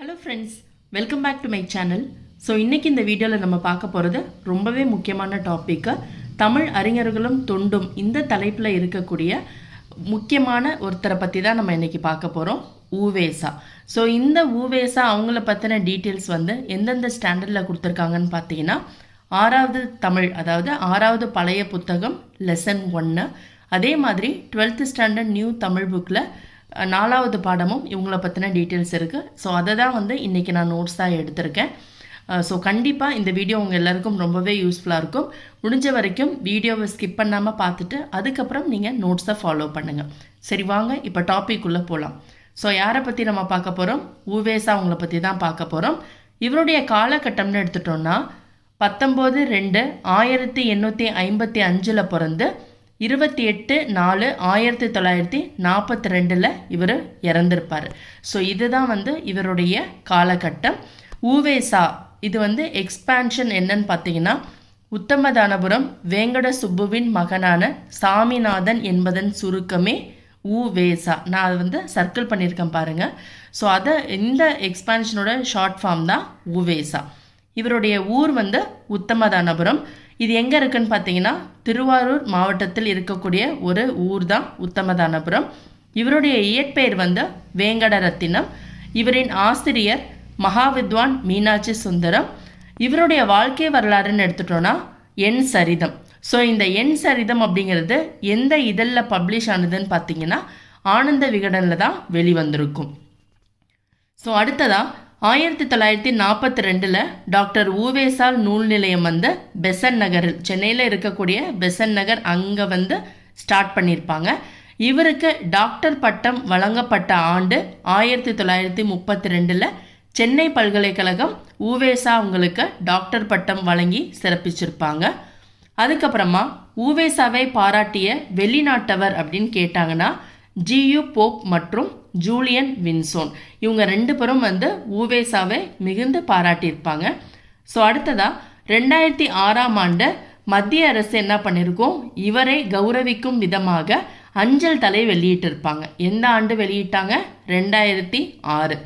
Hello friends welcome back to my channel so இன்றைக்கி இந்த வீடியோவில் நம்ம பார்க்க போகிறது ரொம்பவே முக்கியமான டாப்பிக்கு தமிழ் அறிஞர்களும் தொண்டும் இந்த தலைப்பில் இருக்கக்கூடிய முக்கியமான ஒருத்தரை பற்றி தான் நம்ம இன்றைக்கி பார்க்க போகிறோம் ஊவேசா. ஸோ இந்த ஊவேசா அவங்கள பற்றின டீட்டெயில்ஸ் வந்து எந்தெந்த ஸ்டாண்டர்டில் கொடுத்துருக்காங்கன்னு பார்த்தீங்கன்னா ஆறாவது தமிழ் அதாவது ஆறாவது பழைய புத்தகம் லெசன் ஒன்று அதே மாதிரி டுவெல்த்து ஸ்டாண்டர்ட் நியூ தமிழ் புக்கில் நாலாவது பாடமும் இவங்கள பற்றின டீட்டெயில்ஸ் இருக்குது ஸோ அதை தான் வந்து இன்றைக்கி நான் நோட்ஸாக எடுத்திருக்கேன். ஸோ கண்டிப்பாக இந்த வீடியோ உங்கள் எல்லாருக்கும் ரொம்பவே யூஸ்ஃபுல்லாக இருக்கும். முடிஞ்ச வரைக்கும் வீடியோவை ஸ்கிப் பண்ணாமல் பார்த்துட்டு அதுக்கப்புறம் நீங்கள் நோட்ஸை ஃபாலோ பண்ணுங்கள் சரி வாங்க இப்போ டாபிக் உள்ளே போகலாம் ஸோ யாரை பற்றி நம்ம பார்க்க போகிறோம் ஊவேசா அவங்கள பற்றி தான் பார்க்க போகிறோம் இவருடைய காலகட்டம்னு எடுத்துட்டோம்னா பத்தொம்போது ரெண்டு ஆயிரத்தி எண்ணூற்றி ஐம்பத்தி அஞ்சில் பிறந்து இருபத்தி எட்டு நாலு ஆயிரத்தி தொள்ளாயிரத்தி நாற்பத்தி ரெண்டில் இவர் இறந்திருப்பார். ஸோ இதுதான் வந்து இவருடைய காலகட்டம். ஊவேசா இது வந்து எக்ஸ்பான்ஷன் என்னன்னு பார்த்தீங்கன்னா உத்தமதானபுரம் வேங்கட சுப்புவின் மகனான சாமிநாதன் என்பதன் சுருக்கமே ஊவேசா நான் அதை வந்து சர்க்கிள் பண்ணியிருக்கேன் பாருங்கள் ஸோ அதை இந்த எக்ஸ்பான்ஷனோட ஷார்ட் ஃபார்ம் தான் ஊவேசா இவருடைய ஊர் வந்து உத்தமதானபுரம். இது எங்கே இருக்குன்னு பார்த்தீங்கன்னா திருவாரூர் மாவட்டத்தில் இருக்கக்கூடிய ஒரு ஊர் தான் உத்தமதானபுரம். இவருடைய இயற்பெயர் வந்து வேங்கடரத்தினம். இவரின் ஆசிரியர் மகாவித்வான் மீனாட்சி சுந்தரம். இவருடைய வாழ்க்கை வரலாறுன்னு எடுத்துட்டோன்னா என் சரிதம். ஸோ இந்த என் சரிதம் அப்படிங்கிறது எந்த இதழில் பப்ளிஷ் ஆனதுன்னு பார்த்தீங்கன்னா ஆனந்த விகடனில் தான் வெளிவந்திருக்கும். ஸோ அடுத்ததாக ஆயிரத்தி தொள்ளாயிரத்தி நாற்பத்தி ரெண்டில் டாக்டர் ஊவேசால் நூல் நிலையம் வந்து பெசன் நகரில் சென்னையில் இருக்கக்கூடிய பெசன் நகர் அங்கே வந்து ஸ்டார்ட் பண்ணியிருப்பாங்க இவருக்கு டாக்டர் பட்டம் வழங்கப்பட்ட ஆண்டு ஆயிரத்தி தொள்ளாயிரத்தி முப்பத்தி ரெண்டில் சென்னை பல்கலைக்கழகம் ஊவேசா அவங்களுக்கு டாக்டர் பட்டம் வழங்கி சிறப்பிச்சிருப்பாங்க. அதுக்கப்புறமா ஊவேசாவை பாராட்டிய வெளிநாட்டவர் அப்படின்னு கேட்டாங்கன்னா ஜியு போப் மற்றும் ஜூலியன் வின்சோன். இவங்க ரெண்டு பேரும் வந்து ஊவேசாவை மிகுந்து பாராட்டியிருப்பாங்க. ஸோ அடுத்ததாக ரெண்டாயிரத்தி ஆறாம் ஆண்டு மத்திய அரசு என்ன பண்ணியிருக்கோம் இவரை கௌரவிக்கும் விதமாக அஞ்சல் தலை வெளியிட்டிருப்பாங்க. எந்த ஆண்டு வெளியிட்டாங்க? ரெண்டாயிரத்தி ஆறு.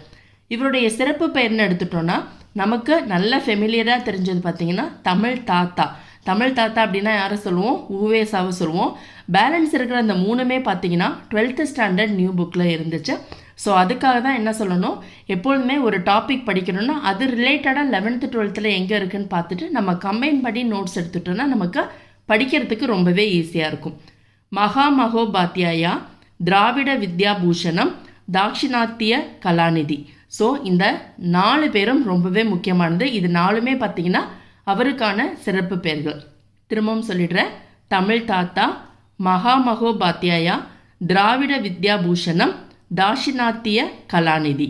இவருடைய சிறப்பு பெயர்னு எடுத்துட்டோன்னா நமக்கு நல்ல ஃபெமிலியராக தெரிஞ்சது பார்த்தீங்கன்னா தமிழ் தாத்தா. தமிழ் தாத்தா அப்படின்னா யாரை சொல்லுவோம்? ஊவேசாவை சொல்லுவோம். பேலன்ஸ் இருக்கிற அந்த மூணுமே பார்த்தீங்கன்னா டுவெல்த்து ஸ்டாண்டர்ட் நியூ புக்கில் இருந்துச்சு. ஸோ அதுக்காக தான் என்ன சொல்லணும்? எப்பொழுதுமே ஒரு டாபிக் படிக்கணும்னா அது ரிலேட்டடாக லெவன்த்து டுவெல்த்தில் எங்கே இருக்குன்னு பார்த்துட்டு நம்ம கம்பைன் பண்ணி நோட்ஸ் எடுத்துட்டோம்னா நமக்கு படிக்கிறதுக்கு ரொம்பவே ஈஸியாக இருக்கும். மகா மகோபாத்தியாயா திராவிட வித்யாபூஷணம் தாட்சிணாத்திய கலாநிதி. ஸோ இந்த நாலு பேரும் ரொம்பவே முக்கியமானது. இது நாலுமே பார்த்தீங்கன்னா அவருக்கான சிறப்பு பெயர்கள். திரும்பவும் சொல்லிடுறேன். தமிழ் தாத்தா மகாமகோபாத்தியாயா திராவிட வித்யாபூஷணம் தாஷினாத்திய கலாநிதி.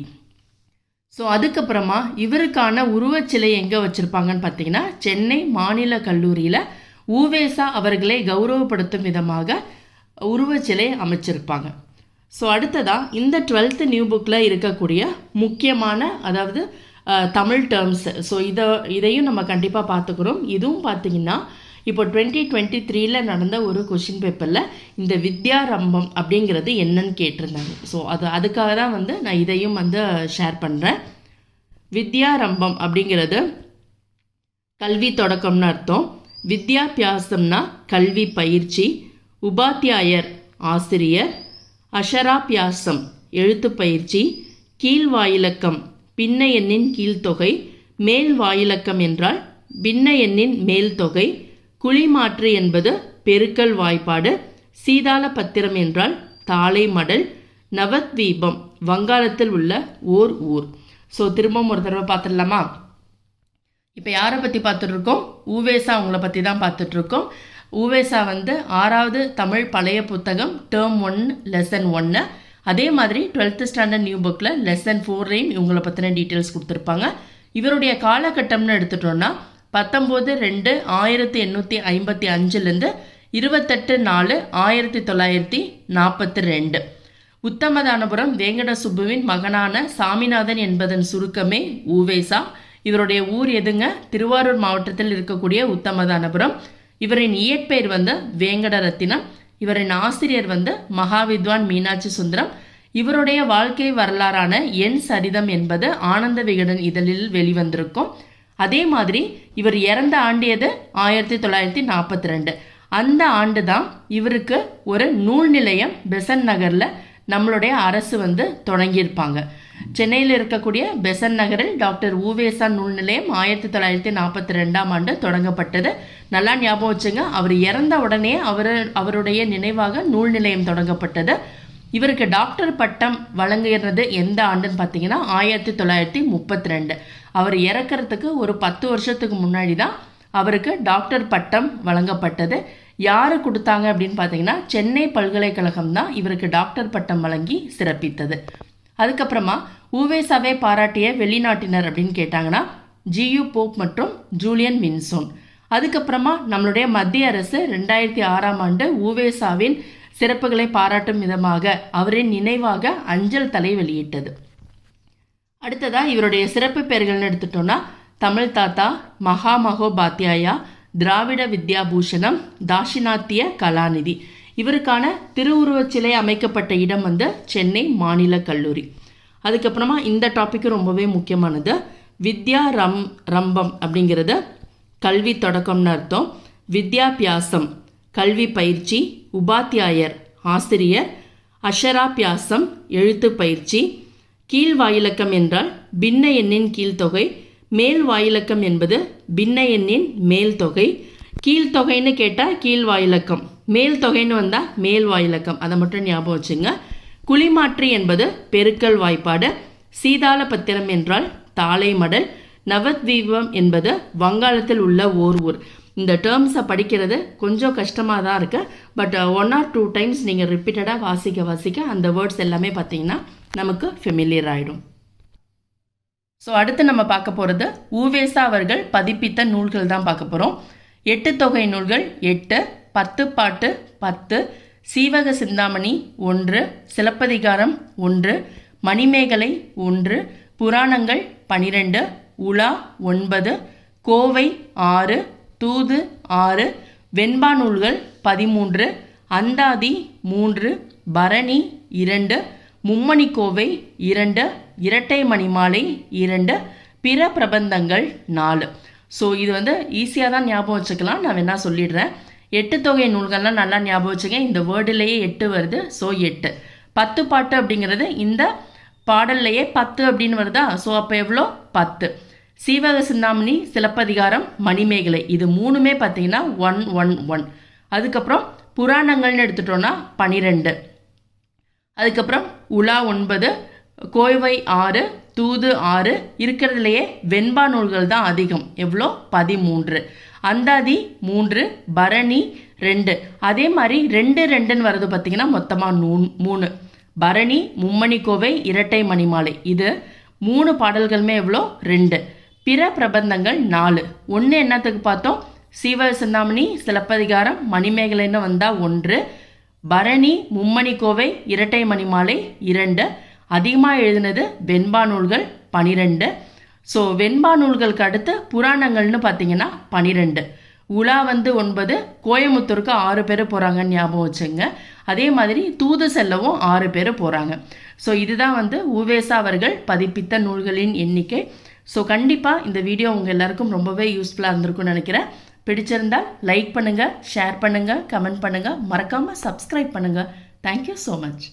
ஸோ அதுக்கப்புறமா இவருக்கான உருவச்சிலை எங்கே வச்சுருப்பாங்கன்னு பார்த்தீங்கன்னா சென்னை மாநில கல்லூரியில் ஊவேசா அவர்களை கௌரவப்படுத்தும் விதமாக உருவச்சிலை அமைச்சிருப்பாங்க. ஸோ அடுத்ததாக இந்த டுவெல்த்து நியூ புக்கில் இருக்கக்கூடிய முக்கியமான அதாவது தமிழ் டேர்ம்ஸ் ஸோ இதை இதையும் நம்ம கண்டிப்பாக பார்த்துக்குறோம் இதுவும் பார்த்தீங்கன்னா இப்போ டுவெண்ட்டி டுவெண்ட்டி த்ரீல நடந்த ஒரு கொஷின் பேப்பரில் இந்த வித்யாரம்பம் அப்படிங்கிறது என்னன்னு கேட்டிருந்தாங்க. ஸோ அது அதுக்காக தான் வந்து நான் இதையும் வந்து ஷேர் பண்ணுறேன் வித்யாரம்பம் அப்படிங்கிறது கல்வி தொடக்கம்னு அர்த்தம். வித்யாபியாசம்னா கல்வி பயிற்சி உபாத்தியாயர் ஆசிரியர் அஷராபியாசம் எழுத்து பயிற்சி கீழ்வாயிலக்கம் பின்ன எண்ணின் கீழ்த்தொகை மேல் வாயிலக்கம் என்றால் பின்ன எண்ணின் மேல் தொகை குழிமாற்று என்பது பெருக்கல் வாய்ப்பாடு சீதாள பத்திரம் என்றால் தாளை மடல் நவத்வீபம் வங்காளத்தில் உள்ள ஓர் ஊர். ஸோ திரும்பவும் ஒரு தடவை பார்த்துடலாமா? இப்போ யாரை பற்றி பார்த்துட்ருக்கோம்? ஊவேசா அவங்கள பற்றி தான் பார்த்துட்ருக்கோம். ஊவேசா வந்து ஆறாவது தமிழ் பழைய புத்தகம் டேர்ம் ஒன் லெசன் ஒன்று அதே மாதிரி டுவெல்த்து ஸ்டாண்டர்ட் நியூ புக்கில் லெசன் ஃபோர்லேயும் இவங்களை பற்றின டீட்டெயில்ஸ் கொடுத்துருப்பாங்க. இவருடைய காலகட்டம்னு எடுத்துட்டோன்னா பத்தொம்போது ரெண்டு ஆயிரத்தி எண்ணூற்றி ஐம்பத்தி அஞ்சுலேருந்து இருபத்தெட்டு நாலு ஆயிரத்தி தொள்ளாயிரத்தி நாற்பத்தி ரெண்டு. உத்தமதானபுரம் வேங்கட சுப்புவின் மகனான சாமிநாதன் என்பதன் சுருக்கமே ஊவேசா. இவருடைய ஊர் எதுங்க? திருவாரூர் மாவட்டத்தில் இருக்கக்கூடிய உத்தமதானபுரம். இவரின் இயற்பெயர் வந்து வேங்கட ரத்தினம் இவரின் ஆசிரியர் வந்து மகாவித்வான் மீனாட்சி சுந்தரம். இவருடைய வாழ்க்கை வரலாறான என் சரிதம் என்பது ஆனந்த விகடன் இதழில் வெளிவந்திருக்கும். அதே மாதிரி இவர் இறந்த ஆண்டியது ஆயிரத்தி தொள்ளாயிரத்தி நாற்பத்தி ரெண்டு அந்த ஆண்டு தான் இவருக்கு ஒரு நூல் நிலையம் பெசன் நகரில் நம்மளுடைய அரசு வந்து தொடங்கியிருப்பாங்க. சென்னையில் இருக்கக்கூடிய பெசன் நகரில் டாக்டர் ஊவேசா நூல் நிலையம் ஆயிரத்தி தொள்ளாயிரத்தி நாற்பத்தி ரெண்டாம் ஆண்டு தொடங்கப்பட்டது. நல்லா ஞாபகம் வச்சுங்க அவர் இறந்த உடனே அவர் அவருடைய நினைவாக நூல் நிலையம் தொடங்கப்பட்டது. இவருக்கு டாக்டர் பட்டம் வழங்குகிறது எந்த ஆண்டுன்னு பார்த்தீங்கன்னா ஆயிரத்தி தொள்ளாயிரத்தி முப்பத்தி ரெண்டு அவர் இறக்கிறதுக்கு ஒரு பத்து வருஷத்துக்கு முன்னாடி தான் அவருக்கு டாக்டர் பட்டம் வழங்கப்பட்டது. யார் கொடுத்தாங்க அப்படின்னு பார்த்தீங்கன்னா சென்னை பல்கலைக்கழகம் தான் இவருக்கு டாக்டர் பட்டம் வழங்கி சிறப்பித்தது. அதுக்கப்புறமா ஊவேசாவே பாராட்டிய வெளிநாட்டினர் அப்படின்னு கேட்டாங்கன்னா ஜியு போப் மற்றும் ஜூலியன் வின்சோன். அதுக்கப்புறமா நம்மளுடைய மத்திய அரசு ரெண்டாயிரத்தி ஆறாம் ஆண்டு ஊவேசாவின் சிறப்புகளை பாராட்டும் விதமாக அவரின் நினைவாக அஞ்சல் தலை வெளியிட்டது. அடுத்ததாக இவருடைய சிறப்பு பெயர்கள்னு எடுத்துட்டோம்னா தமிழ் தாத்தா மகா மகோபாத்தியாயா திராவிட வித்யாபூஷணம் தாஷினாத்திய கலாநிதி. இவருக்கான திருவுருவச் சிலை அமைக்கப்பட்ட இடம் வந்து சென்னை மாநில கல்லூரி. அதுக்கப்புறமா இந்த டாப்பிக்கு ரொம்பவே முக்கியமானது. வித்யா ரம் ரம்பம் அப்படிங்கிறது கல்வி தொடக்கம்னு அர்த்தம். வித்யாபியாசம் கல்வி பயிற்சி உபாத்தியாயர் ஆசிரியர் அஷராபியாசம் எழுத்து பயிற்சி. கீழ் வாயிலக்கம் என்றால் பின்ன எண்ணின் கீழ்த்தொகை மேல் வாயிலக்கம் என்பது பின்ன எண்ணின் மேல் தொகை கீழ்த்தொகைன்னு கேட்டால் கீழ் வாயிலக்கம் மேல் தொகைன்னு வந்தால் மேல் வாயிலக்கம் அதை மட்டும் ஞாபகம் வச்சுங்க. குழிமாற்றி என்பது பெருக்கல் வாய்ப்பாடு. சீதாள பத்திரம் என்றால் தாளை மடல். நவத்வீபம் என்பது வங்காளத்தில் உள்ள ஓர் ஊர். இந்த டேர்ம்ஸை படிக்கிறது கொஞ்சம் கஷ்டமாக தான் இருக்குது but one or two times நீங்கள் ரிப்பீட்டடாக வாசிக்க வாசிக்க அந்த வேர்ட்ஸ் எல்லாமே பார்த்தீங்கன்னா நமக்கு ஃபெமிலியர் ஆகிடும் ஸோ அடுத்து நம்ம பார்க்க போகிறது ஊவேசா அவர்கள் பதிப்பித்த நூல்கள் தான் பார்க்க போகிறோம் எட்டு தொகை நூல்கள் எட்டு பத்து பாட்டு பத்து சீவக சிந்தாமணி ஒன்று சிலப்பதிகாரம் ஒன்று மணிமேகலை ஒன்று புராணங்கள் பனிரெண்டு உலா ஒன்பது கோவை ஆறு தூது ஆறு வெண்பா நூல்கள் பதிமூன்று அந்தாதி மூன்று பரணி இரண்டு மும்மணி கோவை இரண்டு இரட்டை மணிமாலை இரண்டு பிற பிரபந்தங்கள் நாலு. ஸோ இது வந்து ஈஸியாக தான் ஞாபகம் வச்சுக்கலாம். நான் வேணா சொல்லிடுறேன். எட்டு தொகை நூல்கள்லாம் நல்லா ஞாபகம் வச்சுக்கேன் இந்த வேர்டுலேயே எட்டு வருது. ஸோ எட்டு. பத்து பாட்டு அப்படிங்கிறது இந்த பாடல்லையே பத்து அப்படின்னு வருதா? ஸோ அப்போ எவ்வளோ? பத்து. சீவக சிந்தாமணி சிலப்பதிகாரம் மணிமேகலை. இது மூணுமே பார்த்தீங்கன்னா ஒன் ஒன் ஒன் அதுக்கப்புறம் புராணங்கள்னு எடுத்துட்டோன்னா பனிரெண்டு. அதுக்கப்புறம் உலா ஒன்பது கோவை ஆறு தூது ஆறு இருக்கிறதுலையே வெண்பா நூல்கள் தான் அதிகம். எவ்வளோ? பதிமூன்று. அந்தாதி மூன்று பரணி ரெண்டு. அதே மாதிரி ரெண்டு ரெண்டுன்னு வர்றது பார்த்திங்கன்னா மொத்தமாக நூ மூணு. பரணி மும்மணி கோவை இரட்டை மணிமாலை. இது மூணு பாடல்களுமே எவ்வளோ? ரெண்டு. பிற பிரபந்தங்கள் நாலு. ஒன்று என்னத்துக்கு பார்த்தோம்? சிவ சிந்தாமணி சிலப்பதிகாரம் மணிமேகலைன்னு வந்தால் ஒன்று. பரணி மும்மணி கோவை இரட்டை மணிமாலை இரண்டு. அதிகமாக எழுதினது வெண்பா நூல்கள் பனிரெண்டு. ஸோ வெண்பா நூல்களுக்கு அடுத்து புராணங்கள்னு பார்த்தீங்கன்னா பனிரெண்டு. உலா வந்து ஒன்பது கோயமுத்தூருக்கு ஆறு பேர் போகிறாங்கன்னு ஞாபகம் வச்சுங்க. அதே மாதிரி தூது செல்லவும் ஆறு பேர் போகிறாங்க ஸோ இதுதான் வந்து உவேசா அவர்கள் பதிப்பித்த நூல்களின் எண்ணிக்கை. ஸோ கண்டிப்பாக இந்த வீடியோ உங்கள் எல்லாருக்கும் ரொம்பவே யூஸ்ஃபுல்லாக இருந்திருக்கும்னு நினைக்கிறேன். பிடிச்சிருந்தால் லைக் பண்ணுங்கள் ஷேர் பண்ணுங்கள் கமெண்ட் பண்ணுங்கள் மறக்காமல் சப்ஸ்கிரைப் பண்ணுங்கள் தேங்க்யூ ஸோ மச்